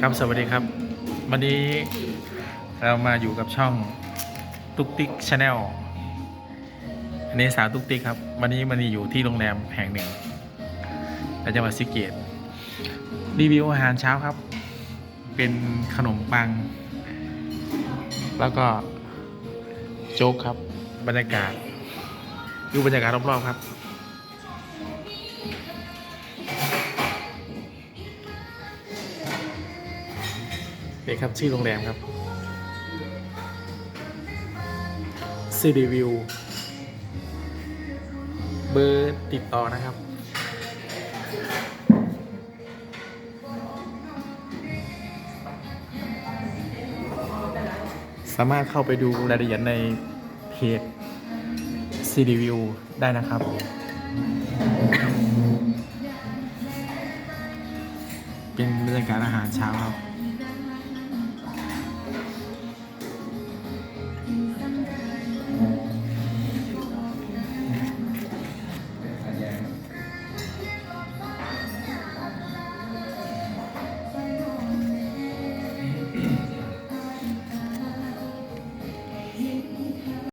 ครับสวัสดีครับ วันนี้เรามาอยู่กับช่องตุ๊กติ๊กชาแนลอันนี้สาวตุ๊กติ๊กครับ วันนี้มันอยู่ที่โรงแรมแห่งหนึ่งในจังหวัดสิเกตรีวิวอาหารเช้าครับ เป็นขนมปัง แล้วก็โจ๊กครับ บรรยากาศดูบรรยากาศรอบๆครับ นี่ครับชื่อโรงแรมครับ c d View เบอร์ติดต่อนะครับ สามารถเข้าไปดูรายละเอียดในเพจ c d View ได้นะครับเป็นบรรยากาศอาหารเช้าครับ